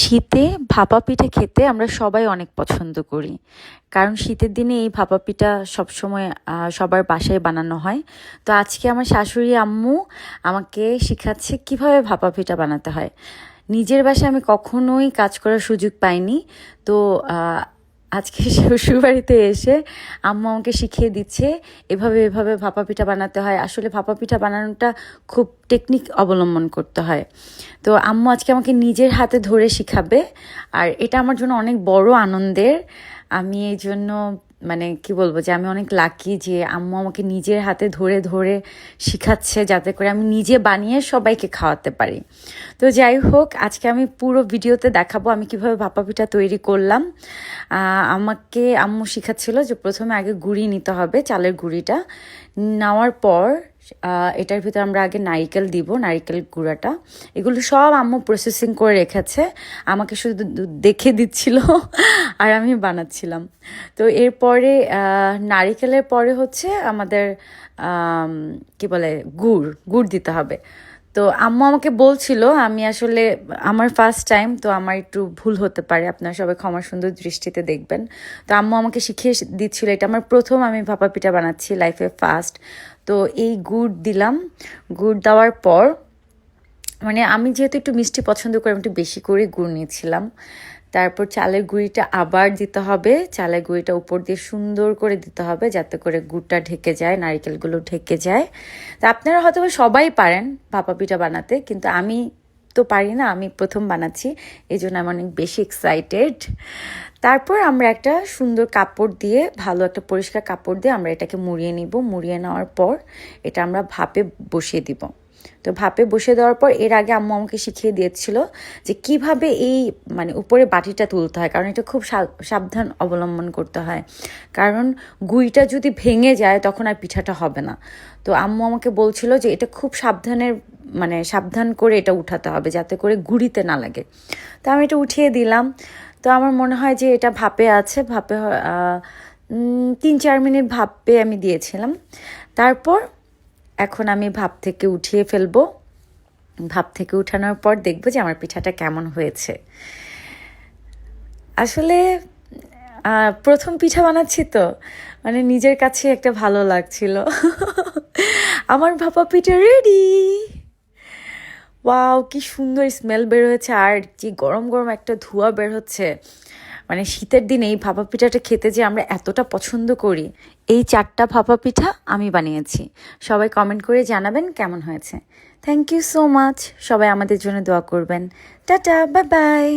শীতে ভাপা পিঠা খেতে আমরা সবাই অনেক পছন্দ করি। কারণ শীতের দিনে এই ভাপা পিঠা সবসময় সবার বাসায় বানানো হয়। তো আজকে আমার শাশুড়ি আম্মু আমাকে শেখাচ্ছে কীভাবে ভাপা পিঠা বানাতে হয়। নিজের বাসায় আমি কখনোই কাজ করার সুযোগ পাইনি। তো আজকে শ্বশুরবাড়িতে এসে আম্মা আমাকে শিখিয়ে দিচ্ছে, এভাবে এভাবে ভাপা পিঠা বানাতে হয়। আসলে ভাপা পিঠা বানানোটা খুব টেকনিক অবলম্বন করতে হয়। তো আম্মু আজকে আমাকে নিজের হাতে ধরে শিখাবে, আর এটা আমার জন্য অনেক বড় আনন্দের। আমি এই জন্য মানে কি বলব যে আমি অনেক লাকি যে আম্মু আমাকে নিজের হাতে ধরে ধরে শিখাচ্ছে যাতে করে আমি নিজে বানিয়ে সবাইকে খাওয়াতে পারি। তো যাই হোক, আজকে আমি পুরো ভিডিওতে দেখাবো আমি কীভাবে ভাপা পিঠা তৈরি করলাম। আমাকে আম্মু শিখাচ্ছিল যে প্রথমে আগে গুঁড়ি নিতে হবে, চালের গুঁড়িটা। নেওয়ার পর এটার ভিতরে আমরা আগে নারিকেল দিব, নারিকেল গুঁড়াটা। এগুলো সব আম্মু প্রসেসিং করে রেখেছে। আমাকে শুধু দেখে দিচ্ছিল আর আমি বানাচ্ছিলাম। তো এরপরে নারিকেলের পরে হচ্ছে আমাদের কি বলে, গুড় গুড় দিতে হবে। তো আম্মু আমাকে বলছিল, আমি আসলে, আমার ফার্স্ট টাইম তো আমার একটু ভুল হতে পারে, আপনারা সবাই ক্ষমা সুন্দর দৃষ্টিতে দেখবেন। তো আম্মু আমাকে শিখিয়ে দিচ্ছিল, এটা আমার প্রথম, আমি ভাপা পিঠা বানাচ্ছি লাইফে ফার্স্ট তো এই গুড় দিলাম। গুড় দেওয়ার পর মানে আমি যেহেতু একটু মিষ্টি পছন্দ করি একটু বেশি করে গুড় নিয়েছিলাম। তারপর চালের গুঁড়িটা আবার দিতে হবে। চালের গুঁড়িটা উপর দিয়ে সুন্দর করে দিতে হবে যাতে করে গুড়টা ঢেকে যায়, নারকেলগুলো ঢেকে যায়। তা আপনারা হয়তো সবাই পারেন ভাপা পিঠা বানাতে, কিন্তু আমি তো পারি না, আমি প্রথম বানাচ্ছি এই জন্য আমি অনেক বেশি এক্সাইটেড তারপর আমরা একটা সুন্দর কাপড় দিয়ে, ভালো একটা পরিষ্কার কাপড় দিয়ে আমরা এটাকে মুড়িয়ে নিব। মুড়িয়ে নেওয়ার পর এটা আমরা ভাপে বসিয়ে দিব। তো ভাপে বসে দেওয়ার পর এর আগে আম্মু আমাকে শিখিয়ে দিয়েছিল যে কীভাবে এই মানে উপরে বাটিটা তুলতে হয়, কারণ এটা খুব সাবধান অবলম্বন করতে হয়। কারণ গুইটা যদি ভেঙে যায় তখন আর পিঠাটা হবে না। তো আম্মু আমাকে বলছিল যে এটা খুব সাবধানের মানে সাবধান করে এটা উঠাতে হবে যাতে করে গুড়িতে না লাগে। তো আমি এটা উঠিয়ে দিলাম। তো আমার মনে হয় যে এটা ভাপে আছে, ভাপে তিন চার মিনিট ভাপে আমি দিয়েছিলাম। তারপর এখন আমি ভাপ থেকে উঠিয়ে ফেলব। ভাপ থেকে উঠানোর পর দেখব যে আমার পিঠাটা কেমন হয়েছে। আসলে প্রথম পিঠা বানাচ্ছি তো মানে নিজের কাছে একটা ভালো লাগছিল। আমার ভাপা পিঠা রেডি ওয়াও, কি সুন্দর স্মেল বের হয়েছে, আর কি গরম গরম একটা ধোঁয়া বের হচ্ছে। মানে শীতের দিনে এই ভাপা পিঠাটা খেতে যে আমরা এতটা পছন্দ করি, এই চারটা ভাপা পিঠা আমি বানিয়েছি। সবাই কমেন্ট করে জানাবেন কেমন হয়েছে। থ্যাংক ইউ সো মাচ সবাই আমাদের জন্য দোয়া করবেন। Tata bye bye